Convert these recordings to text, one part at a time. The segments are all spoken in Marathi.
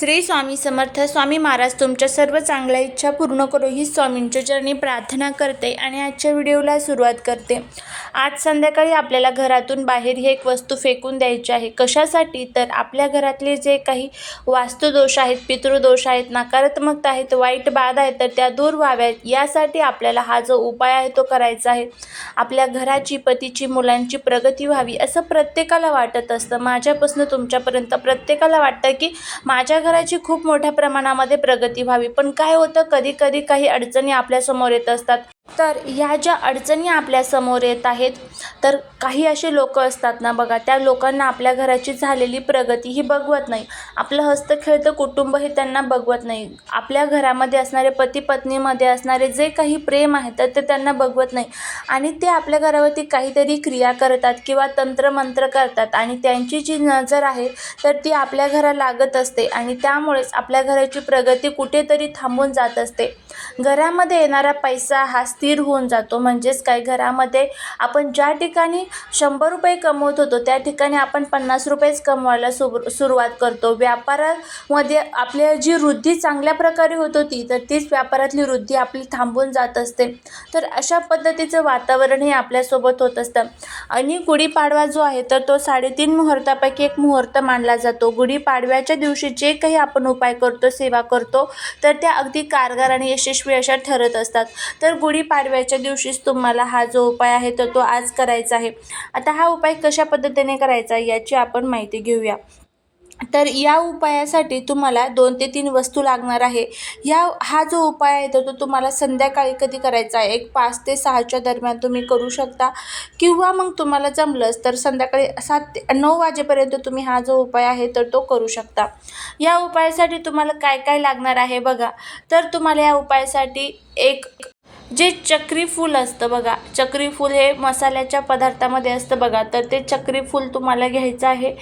श्री स्वामी समर्थ. स्वामी महाराज तुमच्या सर्व चांगल्या इच्छा पूर्ण करू. ही स्वामींच्या चरणी प्रार्थना करते आणि आजच्या व्हिडिओला सुरुवात करते. आज संध्याकाळी आपल्याला घरातून बाहेर ही एक वस्तू फेकून द्यायची आहे. कशासाठी? तर आपल्या घरातले जे काही वास्तुदोष आहेत पितृदोष आहेत नकारात्मकता आहेत वाईट बाधा आहेत तर त्या दूर व्हाव्यात. यासाठी आपल्याला हा जो उपाय आहे तो करायचा आहे. आपल्या घराची पतीची मुलांची प्रगती व्हावी असं प्रत्येकाला वाटत असतं. माझ्यापासून तुमच्यापर्यंत प्रत्येकाला वाटतं की माझ्या घराची खूप मोठ्या प्रमाणामध्ये प्रगती व्हावी. पण काय होतं? कधी कधी काही अडचणी आपल्यासमोर येत असतात. तर ह्या ज्या अडचणी आपल्यासमोर येत आहेत तर काही असे लोक असतात ना बघा त्या लोकांना आपल्या घराची झालेली प्रगती ही बघवत नाही. आपलं हस्तखेळतं कुटुंब हे त्यांना बघवत नाही. आपल्या घरामध्ये असणारे पती पत्नीमध्ये असणारे जे काही प्रेम आहे तर ते त्यांना बघवत नाही. आणि ते आपल्या घरावरती काहीतरी क्रिया करतात किंवा तंत्रमंत्र करतात आणि त्यांची जी नजर आहे तर ती आपल्या घरा लागत असते आणि त्यामुळेच आपल्या घराची प्रगती कुठेतरी थांबून जात असते. घरामध्ये येणारा पैसा हा स्थिर होऊन जातो. म्हणजेच काय? घरामध्ये आपण ज्या ठिकाणी शंभर रुपये कमवत होतो त्या ठिकाणी आपण पन्नास रुपयेच कमवायला सुर सुरुवात करतो. व्यापारामध्ये आपल्या जी वृद्धी चांगल्या प्रकारे होत होती तर तीच व्यापारातली वृद्धी आपली थांबून जात असते. तर अशा पद्धतीचं वातावरण हे आपल्यासोबत होत असतं. आणि गुढीपाडवा जो आहे तर तो साडेतीन मुहूर्तापैकी एक मुहूर्त मानला जातो. गुढीपाडव्याच्या दिवशी जे काही आपण उपाय करतो सेवा करतो तर त्या अगदी कारगार आणि यशस्वी अशा ठरत असतात. तर पाडव्याच्या दिवशीच तुम्हाला हा जो उपाय आहे तर तो आज करायचा आहे. आता हा उपाय कशा पद्धतीने करायचा याची आपण माहिती घेऊया. तर या उपायासाठी तुम्हाला दोन ते तीन वस्तू लागणार आहे. या हा जो उपाय आहे तर तो तुम्हाला संध्याकाळी कधी करायचा आहे? एक पाच ते सहाच्या दरम्यान तुम्ही करू शकता. किंवा मग तुम्हाला जमलंच तर संध्याकाळी सात ते नऊ वाजेपर्यंत तुम्ही हा जो उपाय आहे तर तो करू शकता. या उपायासाठी तुम्हाला काय काय लागणार आहे बघा. तर तुम्हाला या उपायासाठी एक जे चक्रीफूल असतं बघा चक्रीफूल हे मसाल्याच्या पदार्थामध्ये असतं बघा तर ते चक्रीफूल तुम्हाला घ्यायचं आहे.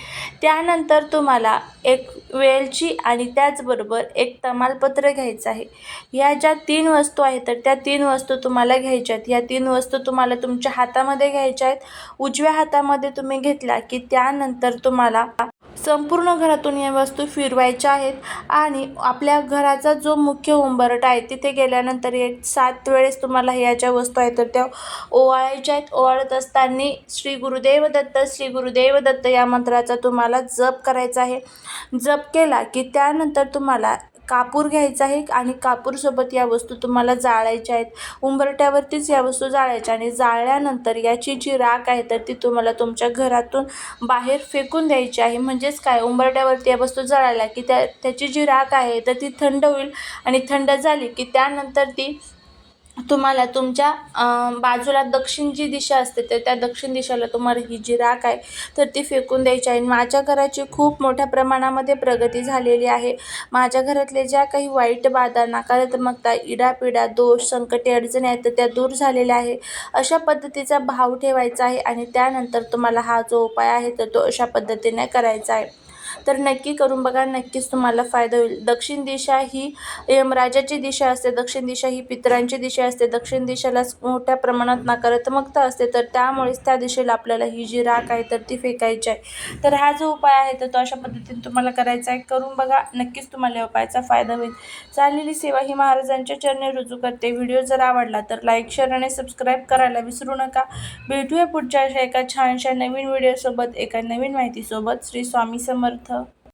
त्यानंतर तुम्हाला एक वेलची आणि त्याचबरोबर एक तमालपत्र घ्यायचं आहे. ह्या ज्या तीन वस्तू आहेत तर त्या तीन वस्तू तुम्हाला घ्यायच्या आहेत. ह्या तीन वस्तू तुम्हाला तुमच्या हातामध्ये घ्यायच्या आहेत. उजव्या हातामध्ये तुम्ही घेतल्या की त्यानंतर तुम्हाला संपूर्ण घरातून या वस्तू फिरवायच्या आहेत आणि आपल्या घराचा जो मुख्य उंबरठा आहे तिथे गेल्यानंतर एक सात वेळेस तुम्हाला ह्या ज्या वस्तू आहेत तर त्या ओवाळायच्या आहेत. ओवाळत असताना श्री गुरुदेव दत्त श्री गुरुदेव दत्त या मंत्राचा तुम्हाला जप करायचा आहे. जप केला की त्यानंतर तुम्हाला कापूर घ्यायचा आहे आणि कापूरसोबत या वस्तू तुम्हाला जाळायच्या आहेत. उंबरट्यावरतीच या वस्तू जाळायच्या आणि जाळल्यानंतर याची जी राख आहे तर ती तुम्हाला तुमच्या घरातून बाहेर फेकून द्यायची आहे. म्हणजेच काय? उंबरट्यावरती या वस्तू जाळायला की त्या त्याची जी राख आहे तर ती थंड होईल आणि थंड झाली की त्यानंतर ती तुम्हाला तुमच्या बाजूला दक्षिण जी दिशा असते तर त्या दक्षिण दिशेला तुम्हाला ही जी राख आहे तर ती फेकून द्यायची आहे. माझ्या घराची खूप मोठ्या प्रमाणामध्ये प्रगती झालेली आहे. माझ्या घरातले ज्या काही वाईट बाधा नकारात्मकता इडापिडा दोष संकटे अडचणी आहेत तर त्या दूर झालेल्या आहे. अशा पद्धतीचा भाव ठेवायचा आहे आणि त्यानंतर तुम्हाला हा जो उपाय आहे तर तो अशा पद्धतीने करायचा आहे. तर नक्की करून बघा नक्कीच तुम्हाला फायदा होईल. दक्षिण दिशा ही यमराजाची दिशा असते दक्षिण दिशा ही पितरांची दिशा असते. दक्षिण दिशेलाच मोठ्या प्रमाणात नकारात्मकता असते तर त्यामुळेच त्या दिशेला आपल्याला ही जी राख आहे तर ती फेकायची आहे. तर हा जो उपाय आहे तर तो अशा पद्धतीने तुम्हाला करायचा आहे. करून बघा नक्कीच तुम्हाला या उपायाचा फायदा होईल. चाललेली सेवा ही महाराजांच्या चरणी रुजू करते. व्हिडिओ जर आवडला तर लाईक शेअर आणि सबस्क्राईब करायला विसरू नका. भेटूया पुढच्या अशा एका छानशा नवीन व्हिडिओसोबत एका नवीन माहितीसोबत. श्री स्वामी समर्थ. अर्थ